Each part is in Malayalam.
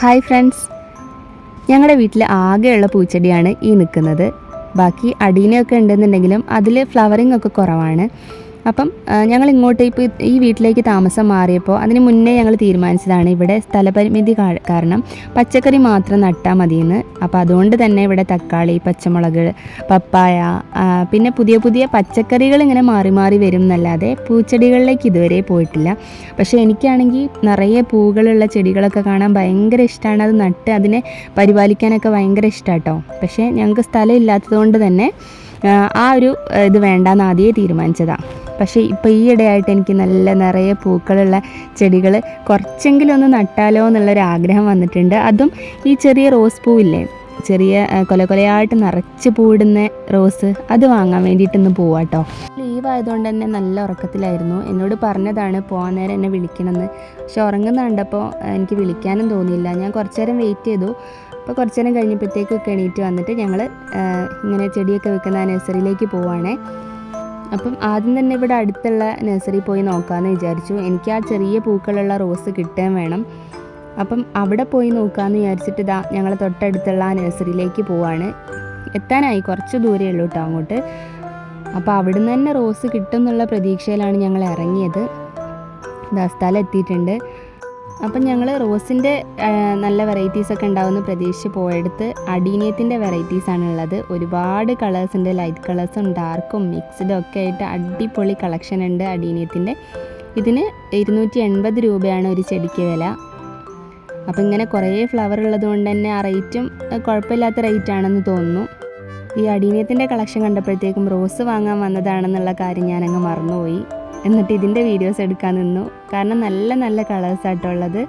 ഹായ് ഫ്രണ്ട്സ് ഞങ്ങളുടെ വീട്ടിൽ ആകെയുള്ള പൂച്ചെടിയാണ് ഈ നിൽക്കുന്നത്. ബാക്കി അടീനയൊക്കെ ഉണ്ടെന്നുണ്ടെങ്കിലും അതിൽ ഫ്ലവറിംഗ് ഒക്കെ കുറവാണ്. അപ്പം ഞങ്ങൾ ഇങ്ങോട്ട് ഇപ്പോൾ ഈ വീട്ടിലേക്ക് താമസം മാറിയപ്പോൾ അതിന് മുന്നേ ഞങ്ങൾ തീരുമാനിച്ചതാണ് ഇവിടെ സ്ഥലപരിമിതി കാരണം പച്ചക്കറി മാത്രം നട്ടാൽ മതിയെന്ന്. അപ്പോൾ അതുകൊണ്ട് തന്നെ ഇവിടെ തക്കാളി പച്ചമുളക് പപ്പായ പിന്നെ പുതിയ പുതിയ പച്ചക്കറികൾ ഇങ്ങനെ മാറി മാറി വരും എന്നല്ലാതെ പൂച്ചെടികളിലേക്ക് ഇതുവരെ പോയിട്ടില്ല. പക്ഷേ എനിക്കാണെങ്കിൽ നിറയെ പൂകളുള്ള ചെടികളൊക്കെ കാണാൻ ഭയങ്കര ഇഷ്ടമാണ് അത് നട്ട് അതിനെ പരിപാലിക്കാനൊക്കെ ഭയങ്കര ഇഷ്ടമാണ് കേട്ടോ പക്ഷേ ഞങ്ങൾക്ക് സ്ഥലം ഇല്ലാത്തതുകൊണ്ട് തന്നെ ആ, ഒരു ഇത് വേണ്ടാന്ന് ആദ്യമേ തീരുമാനിച്ചതാണ് പക്ഷേ ഇപ്പോൾ ഈ ഇടയായിട്ട് എനിക്ക് നല്ല നിറയെ പൂക്കളുള്ള ചെടികൾ കുറച്ചെങ്കിലും ഒന്ന് നട്ടാലോ എന്നുള്ളൊരു ആഗ്രഹം വന്നിട്ടുണ്ട്. അതും ഈ ചെറിയ റോസ് പൂവില്ലേ? ചെറിയ കൊല കൊലയായിട്ട് നിറച്ച് പൂവിടുന്ന റോസ് അത് വാങ്ങാൻ വേണ്ടിയിട്ടൊന്ന് പോവാട്ടോ ലീവ് ആയതുകൊണ്ട് തന്നെ നല്ല ഉറക്കത്തിലായിരുന്നു. എന്നോട് പറഞ്ഞതാണ് പോകാൻ നേരം എന്നെ വിളിക്കണമെന്ന് പക്ഷെ ഉറങ്ങുന്ന കണ്ടപ്പോൾ എനിക്ക് വിളിക്കാനും തോന്നിയില്ല. ഞാൻ കുറച്ചു നേരം വെയിറ്റ് ചെയ്തു. അപ്പോൾ കുറച്ച് നേരം കഴിഞ്ഞപ്പോഴത്തേക്കൊക്കെ എണീറ്റ് വന്നിട്ട് ഞങ്ങൾ ഇങ്ങനെ ചെടിയൊക്കെ വെക്കുന്ന നഴ്സറിയിലേക്ക് പോവാണേ. അപ്പം ആദ്യം തന്നെ ഇവിടെ അടുത്തുള്ള നഴ്സറി പോയി നോക്കാമെന്ന് വിചാരിച്ചു. എനിക്ക് ആ ചെറിയ പൂക്കളുള്ള റോസ് കിട്ടാൻ വേണം. അപ്പം അവിടെ പോയി നോക്കാമെന്ന് വിചാരിച്ചിട്ട് ഇതാ ഞങ്ങൾ തൊട്ടടുത്തുള്ള ആ നഴ്സറിയിലേക്ക് പോവാണ്. എത്താനായി കുറച്ച് ദൂരമേ ഉള്ളൂ കേട്ടോ അങ്ങോട്ട്. അപ്പോൾ അവിടുന്ന് തന്നെ റോസ് കിട്ടും എന്നുള്ള പ്രതീക്ഷയിലാണ് ഞങ്ങൾ ഇറങ്ങിയത്. ഇതാ സ്ഥലം എത്തിയിട്ടുണ്ട്. അപ്പം ഞങ്ങൾ റോസിന്റെ നല്ല വെറൈറ്റീസ് ഒക്കെ ഉണ്ടാവുമെന്ന് പ്രതീക്ഷിച്ച് പോയെടുത്ത് അടീനിയത്തിന്റെ വെറൈറ്റീസ് ആണ് ഉള്ളത്. ഒരുപാട് കളേഴ്സ് ഉണ്ട് ലൈറ്റ് കളേഴ്സും ഡാർക്കും മിക്സ്ഡും ഒക്കെ ആയിട്ട് അടിപൊളി കളക്ഷൻ ഉണ്ട് അടീനിയത്തിന്റെ. ഇതിന് ഇരുന്നൂറ്റി എൺപത് രൂപയാണ് ഒരു ചെടിക്ക് വില. അപ്പം ഇങ്ങനെ കുറേ ഫ്ലവർ ഉള്ളത് കൊണ്ട് തന്നെ ആ റേറ്റും കുഴപ്പമില്ലാത്ത റേറ്റ് ആണെന്ന് തോന്നുന്നു. ഈ അടീനിയത്തിന്റെ കളക്ഷൻ കണ്ടപ്പോഴത്തേക്കും റോസ് വാങ്ങാൻ വന്നതാണെന്നുള്ള കാര്യം ഞാനങ്ങ് മറന്നുപോയി. എന്നിട്ട് ഇതിന്റെ വീഡിയോസ് എടുക്കാൻ നിന്നു. കാരണം നല്ല നല്ല കളേഴ്സ് ഉള്ളത്.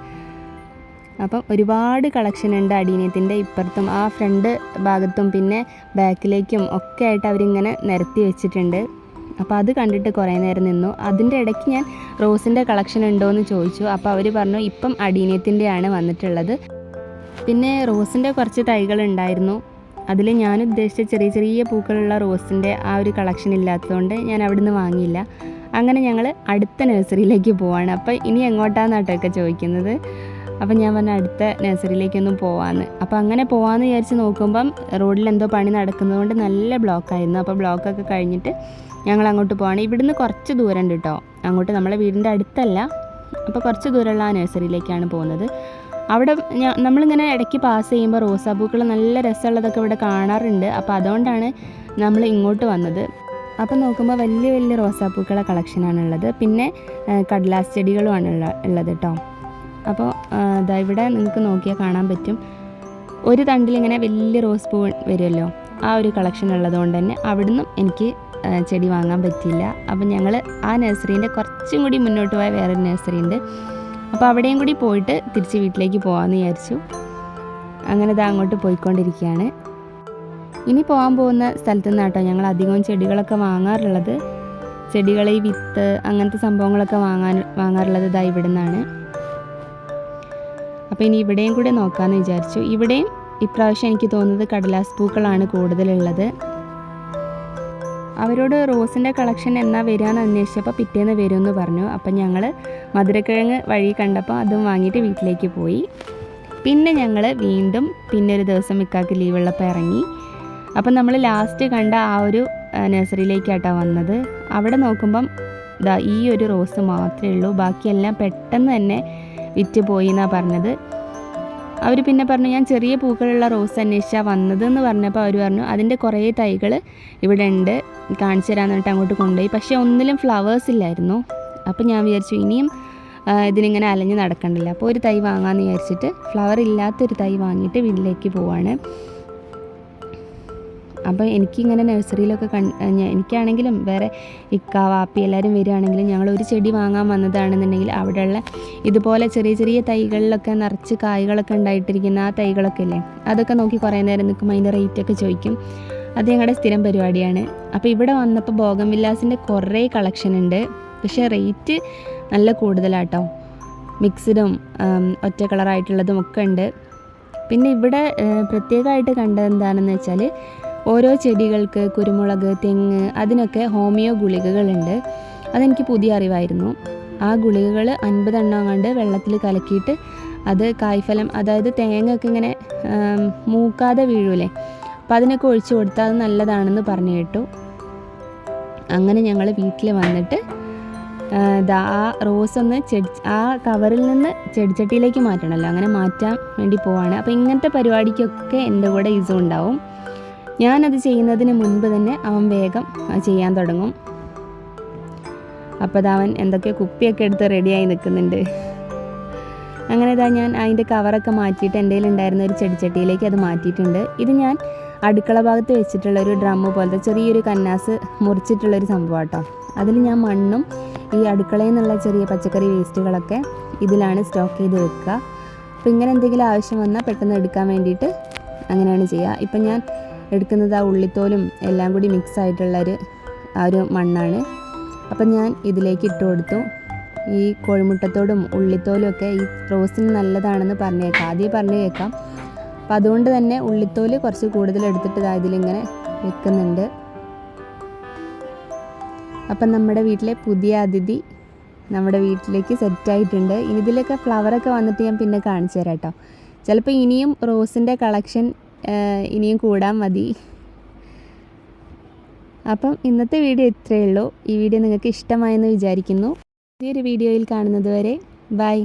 അപ്പം ഒരുപാട് കളക്ഷൻ ഉണ്ട് അടീനത്തിന്റെ ഇപ്പുറത്തും ആ ഫ്രണ്ട് ഭാഗത്തും പിന്നെ ബാക്കിലേക്കും ഒക്കെ ആയിട്ട് അവരിങ്ങനെ നിരത്തി വെച്ചിട്ടുണ്ട്. അപ്പോൾ അത് കണ്ടിട്ട് കുറേ നേരം നിന്നു. അതിന്റെ ഇടയ്ക്ക് ഞാൻ റോസിന്റെ കളക്ഷൻ ഉണ്ടോ എന്ന് ചോദിച്ചു. അപ്പോൾ അവർ പറഞ്ഞു ഇപ്പം അടീനത്തിന്റെയാണ് വന്നിട്ടുള്ളത്. പിന്നെ റോസിന്റെ കുറച്ച് തൈകൾ ഉണ്ടായിരുന്നു. അതിൽ ഞാൻ ഉദ്ദേശിച്ച ചെറിയ ചെറിയ പൂക്കളുള്ള റോസിന്റെ ആ ഒരു കളക്ഷൻ ഇല്ലാത്തതുകൊണ്ട് ഞാൻ അവിടുന്ന് വാങ്ങിയില്ല. അങ്ങനെ ഞങ്ങൾ അടുത്ത നഴ്സറിയിലേക്ക് പോവാണ്. അപ്പോൾ ഇനി എങ്ങോട്ടാന്ന് കേട്ടോ ചോദിക്കുന്നത്? അപ്പം ഞാൻ പറഞ്ഞ അടുത്ത നഴ്സറിയിലേക്കൊന്നും പോവാന്ന്. അപ്പോൾ അങ്ങനെ പോവാന്ന് വിചാരിച്ച് നോക്കുമ്പം റോഡിൽ എന്തോ പണി നടക്കുന്നതുകൊണ്ട് നല്ല ബ്ലോക്കായിരുന്നു അപ്പോൾ ബ്ലോക്കൊക്കെ കഴിഞ്ഞിട്ട് ഞങ്ങൾ അങ്ങോട്ട് പോവാണ്. ഇവിടുന്ന് കുറച്ച് ദൂരം ഉണ്ട് കേട്ടോ. അങ്ങോട്ട് നമ്മളെ വീടിന്റെ അടുത്തല്ല. അപ്പോൾ കുറച്ച് ദൂരമുള്ള ആ നഴ്സറിയിലേക്കാണ് പോകുന്നത്. അവിടെ നമ്മളിങ്ങനെ ഇടയ്ക്ക് പാസ് ചെയ്യുമ്പോൾ റോസാപ്പൂക്കൾ നല്ല രസമുള്ളതൊക്കെ ഇവിടെ കാണാറുണ്ട്. അപ്പോൾ അതുകൊണ്ടാണ് നമ്മൾ ഇങ്ങോട്ട് വന്നത്. അപ്പോൾ നോക്കുമ്പോൾ വലിയ വലിയ റോസാപ്പൂക്കളെ കളക്ഷനാണ് ഉള്ളത്. പിന്നെ കടലാസ് ചെടികളുമാണ് ഉള്ള ഉള്ളത് കേട്ടോ അപ്പോൾ ഇതാ ഇവിടെ നിങ്ങൾക്ക് നോക്കിയാൽ കാണാൻ പറ്റും. ഒരു തണ്ടിൽ ഇങ്ങനെ വലിയ റോസ് പൂ വരുമല്ലോ ആ ഒരു കളക്ഷൻ ഉള്ളതുകൊണ്ട് തന്നെ അവിടുന്ന് എനിക്ക് ചെടി വാങ്ങാൻ പറ്റിയില്ല. അപ്പം ഞങ്ങൾ ആ നഴ്സറീന്റെ കുറച്ചും കൂടി മുന്നോട്ട് പോയ വേറൊരു നഴ്സറി ഉണ്ട്. അപ്പോൾ അവിടെയും കൂടി പോയിട്ട് തിരിച്ച് വീട്ടിലേക്ക് പോകാമെന്ന് വിചാരിച്ചു. അങ്ങനെ ഇത് അങ്ങോട്ട് പോയിക്കൊണ്ടിരിക്കുകയാണ്. ഇനി പോകാൻ പോകുന്ന സ്ഥലത്തു നിന്നാട്ടോ ഞങ്ങൾ അധികവും ചെടികളൊക്കെ വാങ്ങാറുള്ളത്. ചെടികളെ വിത്ത് അങ്ങനത്തെ സംഭവങ്ങളൊക്കെ വാങ്ങാൻ വാങ്ങാറുള്ളത് ഇതാ ഇവിടെ നിന്നാണ് അപ്പോൾ ഇനി ഇവിടെയും കൂടെ നോക്കാമെന്ന് വിചാരിച്ചു. ഇവിടെയും ഇപ്രാവശ്യം എനിക്ക് തോന്നുന്നത് കടലാസ് പൂക്കളാണ് കൂടുതലുള്ളത്. അവരോട് റോസിന്റെ കളക്ഷൻ എന്നാ വരികയെന്ന് അന്വേഷിച്ചപ്പോൾ പിറ്റേന്ന് വരുമെന്ന് പറഞ്ഞു. അപ്പം ഞങ്ങൾ മധുരക്കിഴങ്ങ് വഴി കണ്ടപ്പോൾ അതും വാങ്ങിയിട്ട് വീട്ടിലേക്ക് പോയി. പിന്നെ ഞങ്ങൾ വീണ്ടും പിന്നെ ഒരു ദിവസം ഇക്കാക്ക് ലീവുള്ളപ്പോൾ ഇറങ്ങി. അപ്പം നമ്മൾ ലാസ്റ്റ് കണ്ട ആ ഒരു നഴ്സറിയിലേക്കാട്ടോ വന്നത്. അവിടെ നോക്കുമ്പം ദാ ഈ ഒരു റോസ് മാത്രമേ ഉള്ളൂ. ബാക്കിയെല്ലാം പെട്ടെന്ന് തന്നെ വിറ്റ് പോയി എന്നാണ് പറഞ്ഞത്. അവർ പിന്നെ പറഞ്ഞു ഞാൻ ചെറിയ പൂക്കളുള്ള റോസ് അന്വേഷിച്ചാൽ വന്നത് എന്ന് പറഞ്ഞപ്പോൾ അവർ പറഞ്ഞു അതിന്റെ കുറേ തൈകൾ ഇവിടെ ഉണ്ട്. കാണിച്ചു തരാമെന്ന് പറഞ്ഞിട്ട് അങ്ങോട്ട് കൊണ്ടുപോയി. പക്ഷേ ഒന്നിലും ഫ്ലവേഴ്സ് ഇല്ലായിരുന്നു. അപ്പോൾ ഞാൻ വിചാരിച്ചു ഇനിയും ഇതിനിങ്ങനെ അലഞ്ഞ് നടക്കണ്ടല്ലോ. അപ്പോൾ ഒരു തൈ വാങ്ങാമെന്ന് വിചാരിച്ചിട്ട് ഫ്ലവർ ഇല്ലാത്തൊരു തൈ വാങ്ങിയിട്ട് വീട്ടിലേക്ക് പോവാണ്. അപ്പോൾ എനിക്കിങ്ങനെ നഴ്സറിയിലൊക്കെ കൺ എനിക്കാണെങ്കിലും വേറെ ഇക്ക വാപ്പി എല്ലാവരും വരികയാണെങ്കിലും ഞങ്ങൾ ഒരു ചെടി വാങ്ങാൻ വന്നതാണെന്നുണ്ടെങ്കിൽ അവിടെയുള്ള ഇതുപോലെ ചെറിയ ചെറിയ തൈകളിലൊക്കെ നിറച്ച് കായ്കളൊക്കെ ഉണ്ടായിട്ടിരിക്കുന്ന ആ തൈകളൊക്കെ അല്ലേ അതൊക്കെ നോക്കി കുറേ നേരം നിൽക്കുമ്പോൾ അതിന്റെ റേറ്റൊക്കെ ചോദിക്കും. അത് ഞങ്ങളുടെ സ്ഥിരം പരിപാടിയാണ്. അപ്പോൾ ഇവിടെ വന്നപ്പോൾ ബോഗം വില്ലാസിന്റെ കുറേ കളക്ഷൻ ഉണ്ട്. പക്ഷേ റേറ്റ് നല്ല കൂടുതലാട്ടോ. മിക്സ്ഡും ഒറ്റ കളറായിട്ടുള്ളതും ഒക്കെ ഉണ്ട്. പിന്നെ ഇവിടെ പ്രത്യേകമായിട്ട് കണ്ടത് എന്താണെന്ന് വെച്ചാൽ ഓരോ ചെടികൾക്ക് കുരുമുളക് തെങ്ങ് അതിനൊക്കെ ഹോമിയോ ഗുളികകളുണ്ട്. അതെനിക്ക് പുതിയ അറിവായിരുന്നു. ആ ഗുളികകൾ അൻപതെണ്ണം കണ്ട് വെള്ളത്തിൽ കലക്കിയിട്ട് അത് കായ്ഫലം അതായത് തേങ്ങ ഒക്കെ ഇങ്ങനെ മൂക്കാതെ വീഴൂലേ? അപ്പം അതിനൊക്കെ ഒഴിച്ചു കൊടുത്താൽ അത് നല്ലതാണെന്ന് പറഞ്ഞു കേട്ടു. അങ്ങനെ ഞങ്ങൾ വീട്ടിൽ വന്നിട്ട് ദാ ആ റോസ് ഒന്ന് ചെടി ആ കവറിൽ നിന്ന് ചെടിച്ചട്ടിയിലേക്ക് മാറ്റണമല്ലോ അങ്ങനെ മാറ്റാൻ വേണ്ടി പോവാണ്. അപ്പോൾ ഇങ്ങനത്തെ പരിപാടിക്കൊക്കെ എന്റെ കൂടെ ഇസും ഉണ്ടാവും ഞാനത് ചെയ്യുന്നതിന് മുൻപ് തന്നെ അവൻ വേഗം ചെയ്യാൻ തുടങ്ങും. അപ്പോൾ അവൻ എന്തൊക്കെ കുപ്പിയൊക്കെ എടുത്ത് റെഡിയായി നിൽക്കുന്നുണ്ട്. അങ്ങനെ ഇതാ ഞാൻ അതിന്റെ കവറൊക്കെ മാറ്റിയിട്ട് എന്റെ ഉണ്ടായിരുന്ന ഒരു ചെടിച്ചട്ടിയിലേക്ക് അത് മാറ്റിയിട്ടുണ്ട്. ഇത് ഞാൻ അടുക്കള ഭാഗത്ത് വെച്ചിട്ടുള്ള ഒരു ഡ്രമ്മ് പോലത്തെ ചെറിയൊരു കന്നാസ് മുറിച്ചിട്ടുള്ളൊരു സംഭവം കേട്ടോ അതിൽ ഞാൻ മണ്ണും ഈ അടുക്കളയിൽ നിന്നുള്ള ചെറിയ പച്ചക്കറി വേസ്റ്റുകളൊക്കെ ഇതിലാണ് സ്റ്റോക്ക് ചെയ്ത് വെക്കുക. അപ്പോൾ ഇങ്ങനെ എന്തെങ്കിലും ആവശ്യം വന്നാൽ പെട്ടെന്ന് എടുക്കാൻ വേണ്ടിയിട്ട് അങ്ങനെയാണ് ചെയ്യുക. ഇപ്പം ഞാൻ എടുക്കുന്നത് ആ ഉള്ളിത്തോലും എല്ലാം കൂടി മിക്സ് ആയിട്ടുള്ളൊരു ആ ഒരു മണ്ണാണ്. അപ്പം ഞാൻ ഇതിലേക്ക് ഇട്ട് കൊടുത്തു. ഈ കോഴിമുട്ടത്തോടും ഉള്ളിത്തോലും ഒക്കെ ഈ റോസിന് നല്ലതാണെന്ന് പറഞ്ഞേക്കാം. ആദ്യം പറഞ്ഞു കേൾക്കാം അപ്പം അതുകൊണ്ട് തന്നെ ഉള്ളിത്തോൽ കുറച്ച് കൂടുതൽ എടുത്തിട്ട് ഇതാ ഇതിലിങ്ങനെ വെക്കുന്നുണ്ട്. അപ്പം നമ്മുടെ വീട്ടിലെ പുതിയ അതിഥി നമ്മുടെ വീട്ടിലേക്ക് സെറ്റായിട്ടുണ്ട് ഇതിലൊക്കെ ഫ്ലവറൊക്കെ വന്നിട്ട് ഞാൻ പിന്നെ കാണിച്ചു തരാം കേട്ടോ. ചിലപ്പോൾ ഇനിയും റോസിന്റെ കളക്ഷൻ ഇനിയും കൂടാൻ മതി. അപ്പം ഇന്നത്തെ വീഡിയോ ഇത്രയേ ഉള്ളൂ. ഈ വീഡിയോ നിങ്ങൾക്ക് ഇഷ്ടമായെന്ന് വിചാരിക്കുന്നു. പുതിയൊരു വീഡിയോയിൽ കാണുന്നത് വരെ ബൈ.